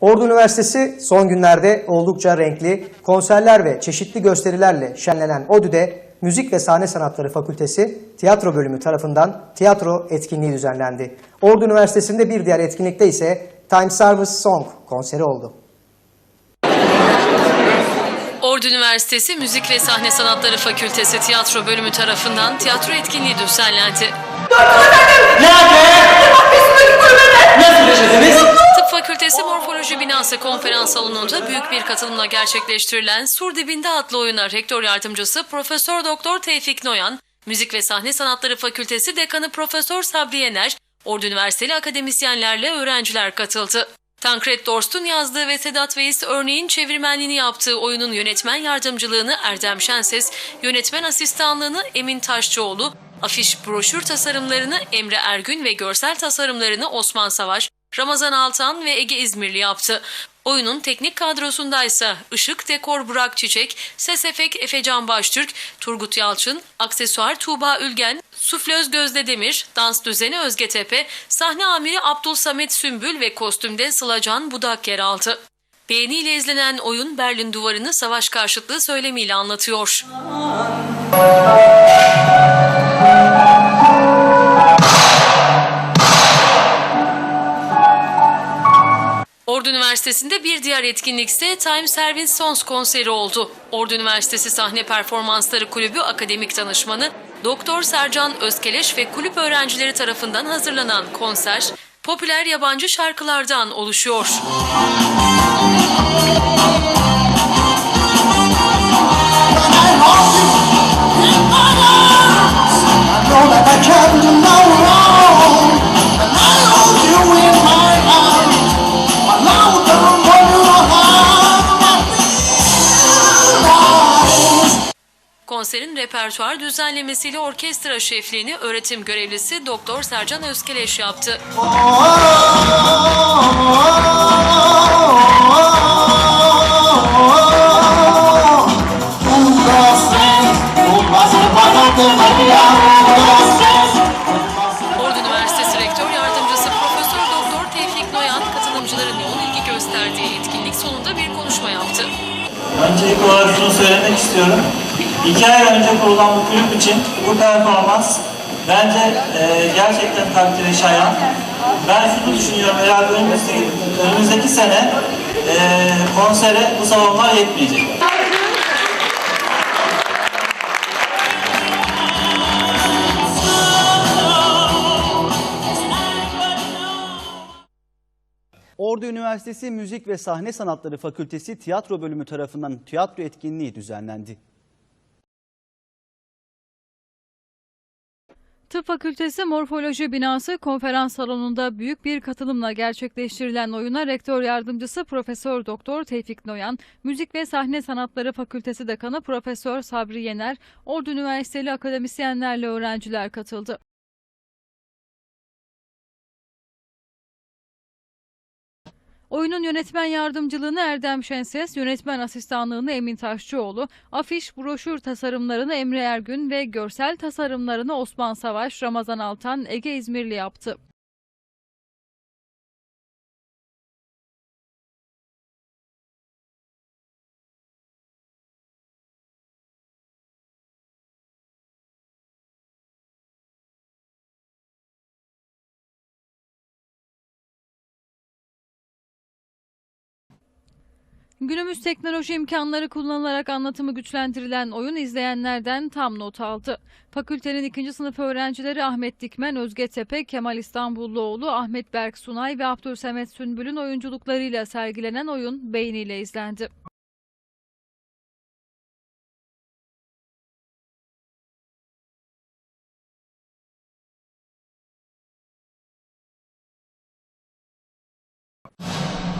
Ordu Üniversitesi son günlerde oldukça renkli konserler ve çeşitli gösterilerle şenlenen ODÜ'de Müzik ve Sahne Sanatları Fakültesi tiyatro bölümü tarafından tiyatro etkinliği düzenlendi. Ordu Üniversitesi'nde bir diğer etkinlikte ise Time Service Song konseri oldu. Ordu Üniversitesi Müzik ve Sahne Sanatları Fakültesi Tiyatro Bölümü tarafından tiyatro etkinliği düzenlendi. Fakültesi Morfoloji Binası konferans salonunda büyük bir katılımla gerçekleştirilen Sur Dibinde adlı oyuna rektör yardımcısı Profesör Doktor Tevfik Noyan, Müzik ve Sahne Sanatları Fakültesi Dekanı Profesör Sabri Yener, Ordu Üniversiteli akademisyenlerle öğrenciler katıldı. Tankred Dorst'un yazdığı ve Sedat Veys örneğin çevirmenliğini yaptığı oyunun yönetmen yardımcılığını Erdem Şenses, yönetmen asistanlığını Emin Taşçıoğlu, afiş broşür tasarımlarını Emre Ergün ve görsel tasarımlarını Osman Savaş, Ramazan Altan ve Ege İzmirli yaptı. Oyunun teknik kadrosundaysa Işık Dekor Burak Çiçek, Ses Efek Efecan Baştürk, Turgut Yalçın, Aksesuar Tuğba Ülgen, Suflöz Gözde Demir, Dans Düzeni Özge Tepe, sahne amiri Abdul Samet Sümbül ve kostümde Sılacan Budak yer aldı. Beğeniyle izlenen oyun Berlin Duvarı'nı savaş karşıtlığı söylemiyle anlatıyor. Ordu Üniversitesi'nde bir diğer etkinlik ise Time Service Sons konseri oldu. Ordu Üniversitesi Sahne Performansları Kulübü akademik danışmanı Doktor Sercan Özkeleş ve kulüp öğrencileri tarafından hazırlanan konser popüler yabancı şarkılardan oluşuyor. know Konserin repertuar düzenlemesiyle orkestra şefliğini öğretim görevlisi Doktor Sercan Özkeleş yaptı. Ordu Öncelikli olarak şunu söylemek istiyorum. İki ay önce kurulan bu kulüp için bu performans bence e, gerçekten takdire şayan. Ben şunu düşünüyorum, herhalde önümüzdeki, önümüzdeki sene e, konsere bu salonlar yetmeyecek. Ordu Üniversitesi Müzik ve Sahne Sanatları Fakültesi Tiyatro Bölümü tarafından tiyatro etkinliği düzenlendi. Tıp Fakültesi Morfoloji Binası konferans salonunda büyük bir katılımla gerçekleştirilen oyuna rektör yardımcısı Profesör Doktor Tevfik Noyan, Müzik ve Sahne Sanatları Fakültesi Dekanı Profesör Sabri Yener, Ordu Üniversiteli akademisyenlerle öğrenciler katıldı. Oyunun yönetmen yardımcılığını Erdem Şenses, yönetmen asistanlığını Emin Taşçıoğlu, afiş, broşür tasarımlarını Emre Ergün ve görsel tasarımlarını Osman Savaş, Ramazan Altan, Ege İzmirli yaptı. Günümüz teknoloji imkanları kullanılarak anlatımı güçlendirilen oyun izleyenlerden tam not aldı. Fakültenin ikinci sınıf öğrencileri Ahmet Dikmen, Özge Tepe, Kemal İstanbulluoğlu, Ahmet Berk Sunay ve Abdülsemet Sünbül'ün oyunculuklarıyla sergilenen oyun beğeniyle izlendi.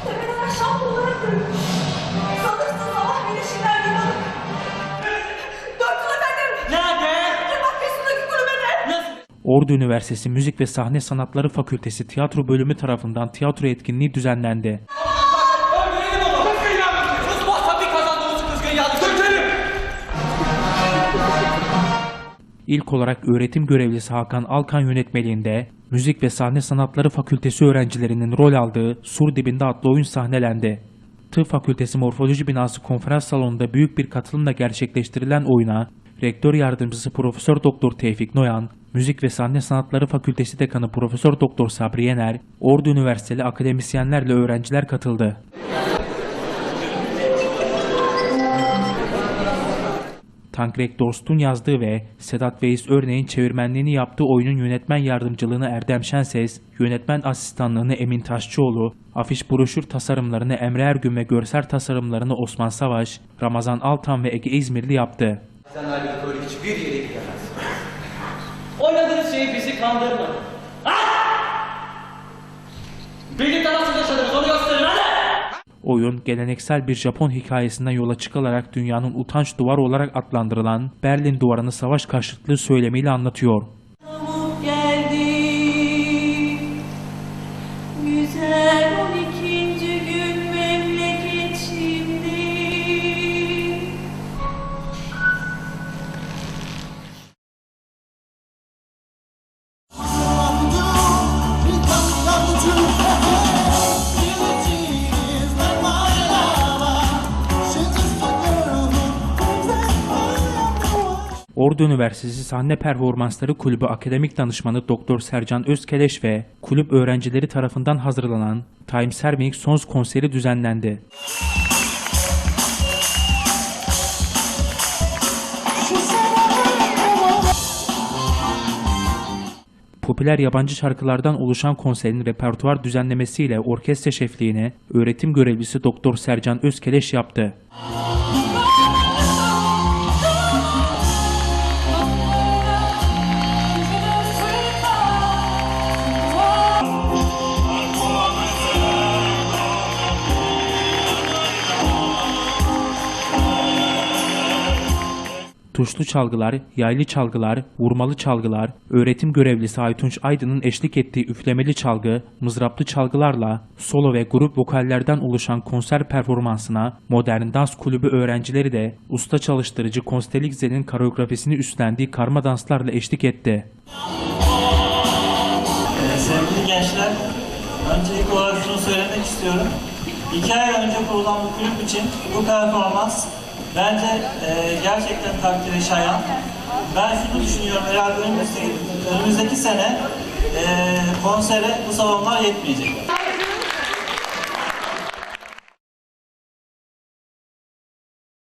Tepeden aşağı Ordu Üniversitesi Müzik ve Sahne Sanatları Fakültesi Tiyatro Bölümü tarafından tiyatro etkinliği düzenlendi. İlk olarak öğretim görevlisi Hakan Alkan yönetmeliğinde Müzik ve Sahne Sanatları Fakültesi öğrencilerinin rol aldığı Sur Dibinde adlı oyun sahnelendi. Tıp Fakültesi Morfoloji Binası konferans salonunda büyük bir katılımla gerçekleştirilen oyuna Rektör Yardımcısı Profesör Doktor Tevfik Noyan, Müzik ve Sahne Sanatları Fakültesi Dekanı Profesör Doktor Sabri Yener, Ordu Üniversiteli akademisyenlerle öğrenciler katıldı. Tankrek Dost'un yazdığı ve Sedat Veys Örneğin çevirmenliğini yaptığı oyunun yönetmen yardımcılığını Erdem Şenses, yönetmen asistanlığını Emin Taşçıoğlu, afiş broşür tasarımlarını Emre Ergün ve görsel tasarımlarını Osman Savaş, Ramazan Altan ve Ege İzmirli yaptı. Öyle hiçbir yere gidemez. Oynadığınız şey bizi kandırmadı. Ha? Birlikte nasıl yaşadınız onu gösterin hadi! Oyun, geleneksel bir Japon hikayesinden yola çıkılarak dünyanın utanç duvarı olarak adlandırılan Berlin Duvarı'nı savaş karşıtlığı söylemiyle anlatıyor. Ordu Üniversitesi Sahne Performansları Kulübü Akademik Danışmanı Doktor Sercan Özkeleş ve kulüp öğrencileri tarafından hazırlanan Time Serving Sons konseri düzenlendi. Popüler yabancı şarkılardan oluşan konserin repertuar düzenlemesiyle orkestra şefliğini öğretim görevlisi Doktor Sercan Özkeleş yaptı. Tuşlu çalgılar, yaylı çalgılar, vurmalı çalgılar, öğretim görevlisi Aytunç Aydın'ın eşlik ettiği üflemeli çalgı, mızraplı çalgılarla solo ve grup vokallerden oluşan konser performansına Modern Dans Kulübü öğrencileri de usta çalıştırıcı Konstelikze'nin koreografisini üstlendiği karma danslarla eşlik etti. Ee, sevgili gençler, öncelikli olarak şunu söylemek istiyorum. İki ay önce kurulan bu kulüp için bu performans bence e, gerçekten takdire şayan. Ben şunu düşünüyorum, herhalde önümüzdeki, önümüzdeki sene e, konsere bu salonlar yetmeyecek.